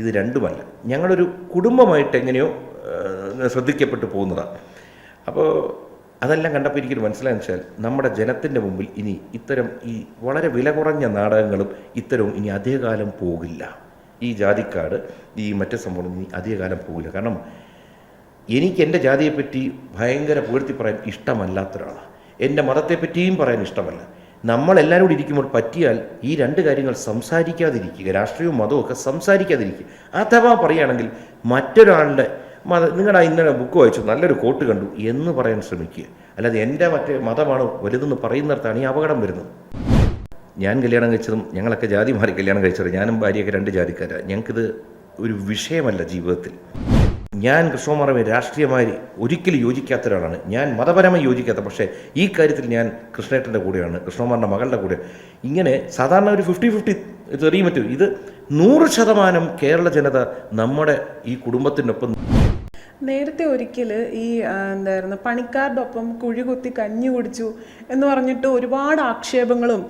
ഇത് രണ്ടുമല്ല. ഞങ്ങളൊരു കുടുംബമായിട്ട് എങ്ങനെയോ ശ്രദ്ധിക്കപ്പെട്ടു പോകുന്നതാണ് അപ്പോൾ അതെല്ലാം കണ്ടപ്പോൾ എനിക്കൊരു മനസ്സിലായെന്ന് വെച്ചാൽ നമ്മുടെ ജനത്തിന്റെ മുമ്പിൽ ഇനി ഇത്തരം ഈ വളരെ വില കുറഞ്ഞ നാടകങ്ങളും ഇത്തരവും ഇനി അധികകാലം പോകില്ല. ഈ ജാതിക്കാട് ഈ മറ്റു സംഭവം ഇനി അധികകാലം പോകില്ല. കാരണം എനിക്ക് എന്റെ ജാതിയെപ്പറ്റി ഭയങ്കര പുകഴ്ത്തി പറയാൻ ഇഷ്ടമല്ലാത്ത ഒരാളാണ് എന്റെ മതത്തെപ്പറ്റിയും പറയാൻ ഇഷ്ടമല്ല. നമ്മളെല്ലാവരും കൂടി ഇരിക്കുമ്പോൾ പറ്റിയാൽ ഈ രണ്ട് കാര്യങ്ങൾ സംസാരിക്കാതിരിക്കുക രാഷ്ട്രീയവും മതവും ഒക്കെ സംസാരിക്കാതിരിക്കുക. അഥവാ പറയുകയാണെങ്കിൽ മറ്റൊരാളുടെ മത നിങ്ങളുടെ ഇന്നലെ ബുക്ക് വായിച്ചു നല്ലൊരു കോട്ട് കണ്ടു എന്ന് പറയാൻ ശ്രമിക്കുക. അല്ലാതെ എന്റെ മറ്റേ മതമാണ് വലുതെന്ന് പറയുന്നിടത്താണ് ഈ അപകടം വരുന്നത്. ഞാൻ കല്യാണം കഴിച്ചതും ഞങ്ങളൊക്കെ ജാതി മാറി കല്യാണം കഴിച്ചത് ഞാനും ഭാര്യയൊക്കെ രണ്ട് ജാതിക്കാരാണ് ഞങ്ങൾക്കിത് ഒരു വിഷയമല്ല ജീവിതത്തിൽ. ഞാൻ കൃഷ്ണമാറമേ രാഷ്ട്രീയമായി ഒരിക്കലും യോജിക്കാത്ത ഒരാളാണ് ഞാൻ മതപരമായി യോജിക്കാത്ത പക്ഷേ ഈ കാര്യത്തിൽ ഞാൻ കൃഷ്ണേട്ടന്റെ കൂടെയാണ് കൃഷ്ണകുമാറിന്റെ മകളുടെ കൂടെ. ഇങ്ങനെ സാധാരണ ഒരു ഫിഫ്റ്റി ഫിഫ്റ്റി തെറിയും പറ്റും. ഇത് നൂറ് ശതമാനം കേരള ജനത നമ്മുടെ ഈ കുടുംബത്തിനൊപ്പം നേരത്തെ ഒരിക്കൽ ഈ എന്തായിരുന്നു പണിക്കാരുടെ ഒപ്പം കുഴി കുത്തി കഞ്ഞി കുടിച്ചു എന്ന് പറഞ്ഞിട്ട് ഒരുപാട് ആക്ഷേപങ്ങളും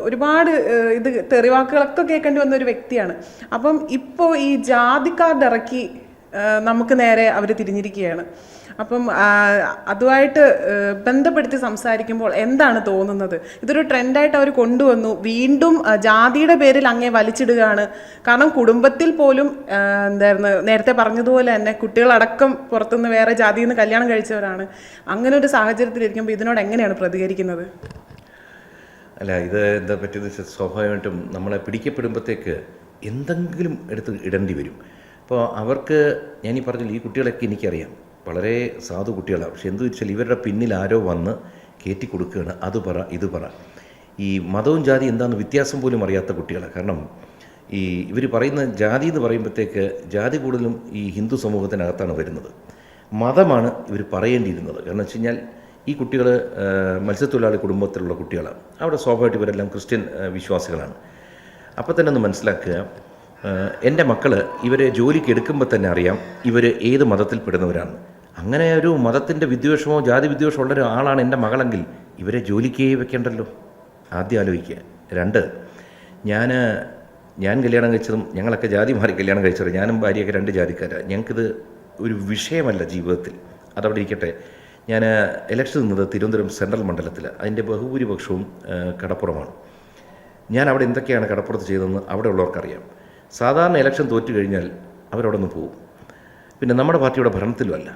ഒരുപാട് ഇത് തെറിവാക്കുകളൊക്കെ കേൾക്കേണ്ടി വന്ന ഒരു വ്യക്തിയാണ്. അപ്പം ഇപ്പോൾ ഈ ആ, നമുക്ക് നേരെ അവർ തിരിഞ്ഞിരിക്കുകയാണ്. അപ്പം അതുമായിട്ട് ബന്ധപ്പെടുത്തി സംസാരിക്കുമ്പോൾ എന്താണ് തോന്നുന്നത്? ഇതൊരു ട്രെൻഡായിട്ട് അവർ കൊണ്ടുവന്നു. വീണ്ടും ജാതിയുടെ പേരിൽ അങ്ങേ വലിച്ചിടുകയാണ്. കാരണം കുടുംബത്തിൽ പോലും എന്തായിരുന്നു നേരത്തെ പറഞ്ഞതുപോലെ തന്നെ കുട്ടികളടക്കം പുറത്തുനിന്ന് വേറെ ജാതിയിൽ നിന്ന് കല്യാണം കഴിച്ചവരാണ്. അങ്ങനെ ഒരു സാഹചര്യത്തിലിരിക്കുമ്പോൾ ഇതിനോട് എങ്ങനെയാണ് പ്രതികരിക്കുന്നത്? അല്ല ഇത് എന്താ വെച്ചാൽ സ്വാഭാവികമായിട്ടും നമ്മളെ പിടിക്കപ്പെടുമ്പോഴത്തേക്ക് എന്തെങ്കിലും എടുത്ത് ഇടേണ്ടി വരും. അപ്പോൾ അവർക്ക് ഞാൻ ഈ പറഞ്ഞില്ല ഈ കുട്ടികളൊക്കെ എനിക്കറിയാം. വളരെ സാധു കുട്ടികളാണ്. പക്ഷെ എന്ത് വെച്ചാൽ ഇവരുടെ പിന്നിൽ ആരോ വന്ന് കയറ്റി കൊടുക്കുകയാണ്. അത് പറ ഇത് പറ. ഈ മതവും ജാതി എന്താണെന്ന് വ്യത്യാസം പോലും അറിയാത്ത കുട്ടികളാണ്. കാരണം ഈ ഇവർ പറയുന്ന ജാതി എന്ന് പറയുമ്പോഴത്തേക്ക് ജാതി കൂടുതലും ഈ ഹിന്ദു സമൂഹത്തിനകത്താണ് വരുന്നത്. മതമാണ് ഇവർ പറയേണ്ടിയിരുന്നത്. കാരണം വെച്ച് കഴിഞ്ഞാൽ ഈ കുട്ടികൾ മത്സ്യത്തൊഴിലാളി കുടുംബത്തിലുള്ള കുട്ടികളാണ്. അവിടെ സ്വാഭാവികമായിട്ട് ഇവരെല്ലാം ക്രിസ്ത്യൻ വിശ്വാസികളാണ്. അപ്പോൾ തന്നെ ഒന്ന് മനസ്സിലാക്കുക എന്റെ മക്കൾ ഇവരെ ജോലിക്ക് എടുക്കുമ്പോൾ തന്നെ അറിയാം ഇവർ ഏത് മതത്തിൽപ്പെടുന്നവരാണ് അങ്ങനെ ഒരു മതത്തിന്റെ വിദ്വേഷമോ ജാതി വിദ്വേഷമോ ഉള്ള ഒരാളാണ് എന്റെ മകളെങ്കിൽ ഇവരെ ജോലിക്കേ വെക്കേണ്ടല്ലോ. ആദ്യം ആലോചിക്കുക. രണ്ട് ഞാൻ ഞാൻ കല്യാണം കഴിച്ചതും ഞങ്ങളൊക്കെ ജാതി മാറി കല്യാണം കഴിച്ചത് ഞാനും ഭാര്യയൊക്കെ രണ്ട് ജാതിക്കാരാണ് ഞങ്ങൾക്കിത് ഒരു വിഷയമല്ല ജീവിതത്തിൽ. അതവിടെ ഇരിക്കട്ടെ. ഞാൻ ഇലക്ഷൻ നിന്നത് തിരുവനന്തപുരം സെൻട്രൽ മണ്ഡലത്തിൽ അതിന്റെ ബഹുഭൂരിപക്ഷവും കടപ്പുറമാണ്. ഞാൻ അവിടെ എന്തൊക്കെയാണ് കടപ്പുറത്ത് ചെയ്തതെന്ന് അവിടെ ഉള്ളവർക്കറിയാം. സാധാരണ ഇലക്ഷൻ തോറ്റു കഴിഞ്ഞാൽ അവരവിടെ നിന്ന് പോകും പിന്നെ നമ്മുടെ പാർട്ടിയുടെ ഭരണത്തിലുമല്ല.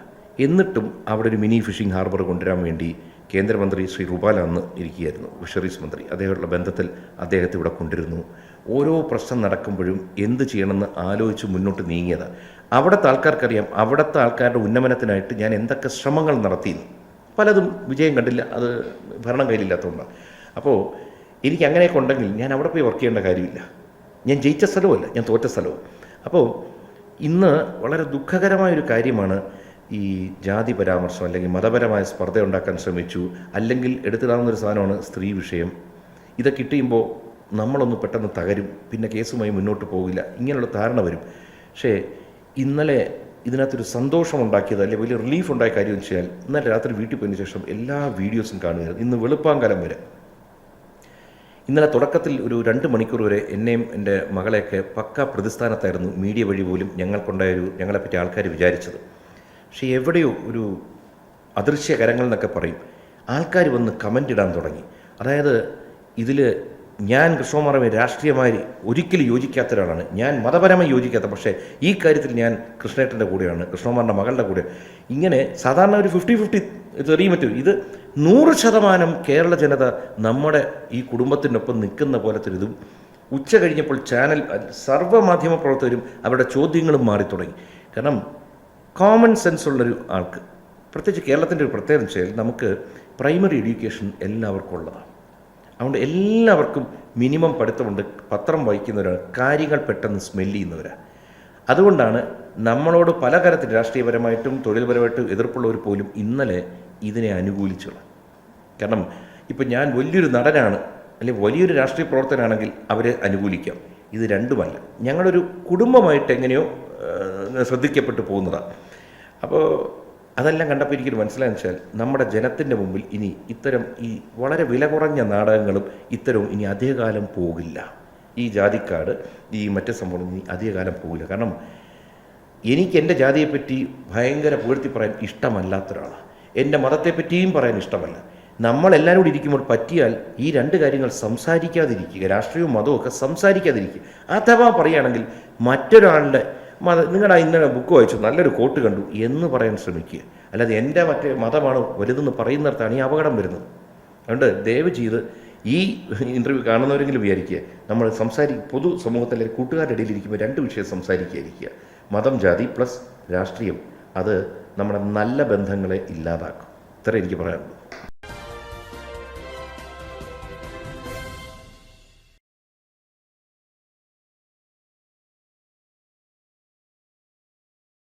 എന്നിട്ടും അവിടെ ഒരു മിനി ഫിഷിംഗ് ഹാർബർ കൊണ്ടുവരാൻ വേണ്ടി കേന്ദ്രമന്ത്രി ശ്രീ റുപാല അന്ന് ഇരിക്കുകയായിരുന്നു ഫിഷറീസ് മന്ത്രി. അദ്ദേഹമുള്ള ബന്ധത്തിൽ അദ്ദേഹത്തെ ഇവിടെ കൊണ്ടിരുന്നു ഓരോ പ്രശ്നം നടക്കുമ്പോഴും എന്ത് ചെയ്യണമെന്ന് ആലോചിച്ച് മുന്നോട്ട് നീങ്ങിയതാണ് അവിടുത്തെ ആൾക്കാർക്കറിയാം അവിടുത്തെ ആൾക്കാരുടെ ഉന്നമനത്തിനായിട്ട് ഞാൻ എന്തൊക്കെ ശ്രമങ്ങൾ നടത്തിയെന്ന്. പലതും വിജയം കണ്ടില്ല അത് ഭരണം കയ്യിലില്ലാത്തതുകൊണ്ടാണ്. അപ്പോൾ എനിക്ക് അങ്ങനെയൊക്കെ ഉണ്ടെങ്കിൽ ഞാൻ അവിടെ പോയി വർക്ക് ചെയ്യേണ്ട കാര്യമില്ല. ഞാൻ ജയിച്ച സ്ഥലവുമല്ല ഞാൻ തോറ്റ സ്ഥലവും. അപ്പോൾ ഇന്ന് വളരെ ദുഃഖകരമായൊരു കാര്യമാണ് ഈ ജാതി പരാമർശം അല്ലെങ്കിൽ മതപരമായ സ്പർദ്ധ ഉണ്ടാക്കാൻ ശ്രമിച്ചു അല്ലെങ്കിൽ എടുത്തിടാവുന്നൊരു സാധനമാണ് സ്ത്രീ വിഷയം. ഇതൊക്കെ കിട്ടിയുമ്പോൾ നമ്മളൊന്ന് പെട്ടെന്ന് തകരും പിന്നെ കേസുമായി മുന്നോട്ട് പോകില്ല ഇങ്ങനെയുള്ള ധാരണ വരും. പക്ഷേ ഇന്നലെ ഇതിനകത്തൊരു സന്തോഷം ഉണ്ടാക്കിയത് അല്ലെങ്കിൽ വലിയ റിലീഫ് ഉണ്ടായ കാര്യം വെച്ചാൽ ഇന്നലെ രാത്രി വീട്ടിൽ പോയതിനു ശേഷം എല്ലാ വീഡിയോസും കാണുകയായിരുന്നു. ഇന്ന് വെളുപ്പാങ്കാലം വരെ. ഇന്നലെ തുടക്കത്തിൽ ഒരു രണ്ട് മണിക്കൂർ വരെ എന്നെയും എന്റെ മകളെയൊക്കെ പക്ക പ്രതിസ്ഥാനത്തായിരുന്നു മീഡിയ വഴി പോലും ഞങ്ങൾക്കുണ്ടായ ഒരു ഞങ്ങളെപ്പറ്റി ആൾക്കാർ വിചാരിച്ചത്. പക്ഷേ എവിടെയോ ഒരു അദൃശ്യ കരങ്ങൾ എന്നൊക്കെ പറയും. ആൾക്കാർ വന്ന് കമന്റ് ഇടാൻ തുടങ്ങി. അതായത് ഇതിൽ ഞാൻ കൃഷ്ണകുമാറുമായി രാഷ്ട്രീയമായി ഒരിക്കലും യോജിക്കാത്ത ഒരാളാണ് ഞാൻ മതപരമായി യോജിക്കാത്ത പക്ഷേ ഈ കാര്യത്തിൽ ഞാൻ കൃഷ്ണേട്ടന്റെ കൂടെയാണ് കൃഷ്ണകുമാറിന്റെ മകളുടെ കൂടെ. ഇങ്ങനെ സാധാരണ ഒരു ഫിഫ്റ്റി ഫിഫ്റ്റി തെറിയും പറ്റും. ഇത് നൂറ് ശതമാനം കേരള ജനത നമ്മുടെ ഈ കുടുംബത്തിനൊപ്പം നിൽക്കുന്ന പോലത്തെ ഒരു ഇതും ഉച്ച കഴിഞ്ഞപ്പോൾ ചാനൽ സർവമാധ്യമ പ്രവർത്തകരും അവരുടെ ചോദ്യങ്ങളും മാറി തുടങ്ങി. കാരണം കോമൺ സെൻസ് ഉള്ളൊരു ആൾക്ക് പ്രത്യേകിച്ച് കേരളത്തിന്റെ ഒരു പ്രത്യേകത വെച്ചാൽ നമുക്ക് പ്രൈമറി എഡ്യൂക്കേഷൻ എല്ലാവർക്കും ഉള്ളതാണ്. അതുകൊണ്ട് എല്ലാവർക്കും മിനിമം പഠിത്തമുണ്ട്. പത്രം വായിക്കുന്നവരാണ്. കാര്യങ്ങൾ പെട്ടെന്ന് സ്മെല്ല് ചെയ്യുന്നവരാണ് അതുകൊണ്ടാണ് നമ്മളോട് പലതരത്തിൽ രാഷ്ട്രീയപരമായിട്ടും തൊഴിൽപരമായിട്ടും എതിർപ്പുള്ളവർ പോലും ഇന്നലെ ഇതിനെ അനുകൂലിച്ചുള്ള. കാരണം ഇപ്പം ഞാൻ വലിയൊരു നടനാണ് അല്ലെങ്കിൽ വലിയൊരു രാഷ്ട്രീയ പ്രവർത്തനാണെങ്കിൽ അവരെ അനുകൂലിക്കാം. ഇത് രണ്ടുമല്ല. ഞങ്ങളൊരു കുടുംബമായിട്ട് എങ്ങനെയോ ശ്രദ്ധിക്കപ്പെട്ടു പോകുന്നതാണ് അപ്പോൾ അതെല്ലാം കണ്ടപ്പോൾ എനിക്കൊരു മനസ്സിലായെന്ന് വെച്ചാൽ നമ്മുടെ ജനത്തിന്റെ മുമ്പിൽ ഇനി ഇത്തരം ഈ വളരെ വില കുറഞ്ഞ നാടകങ്ങളും ഇത്തരവും ഇനി അധികകാലം പോകില്ല. ഈ ജാതിക്കാട് ഈ മറ്റ് സംഭവം ഇനി അധികകാലം പോകില്ല. കാരണം എനിക്ക് എന്റെ ജാതിയെപ്പറ്റി ഭയങ്കര പുകഴ്ത്തി പറയാൻ ഇഷ്ടമല്ലാത്ത ഒരാളാണ് എന്റെ മതത്തെപ്പറ്റിയും പറയാൻ ഇഷ്ടമല്ല. നമ്മളെല്ലാവരും കൂടി ഇരിക്കുമ്പോൾ പറ്റിയാൽ ഈ രണ്ട് കാര്യങ്ങൾ സംസാരിക്കാതിരിക്കുക രാഷ്ട്രീയവും മതവും ഒക്കെ സംസാരിക്കാതിരിക്കുക. അഥവാ പറയുകയാണെങ്കിൽ മറ്റൊരാളുടെ മത നിങ്ങളുടെ ഇന്നലെ ബുക്ക് വായിച്ചു നല്ലൊരു കോട്ട് കണ്ടു എന്ന് പറയാൻ ശ്രമിക്കുക. അല്ലാതെ എന്റെ മറ്റേ മതമാണ് വലുതെന്ന് പറയുന്നിടത്താണ് ഈ അപകടം വരുന്നത്. അതുകൊണ്ട് ദയവ് ചെയ്ത് ഈ ഇന്റർവ്യൂ കാണുന്നവരെങ്കിലും വിചാരിക്കുക നമ്മൾ സംസാരി പൊതു സമൂഹത്തിലെ കൂട്ടുകാരുടെ ഇടയിൽ ഇരിക്കുമ്പോൾ രണ്ട് വിഷയം സംസാരിക്കുകയായിരിക്കുക മതം ജാതി പ്ലസ് രാഷ്ട്രീയം. അത് നമ്മുടെ നല്ല ബന്ധങ്ങളെ ഇല്ലാതാക്കും. ഇത്ര എനിക്ക് പറയാനുള്ളൂ.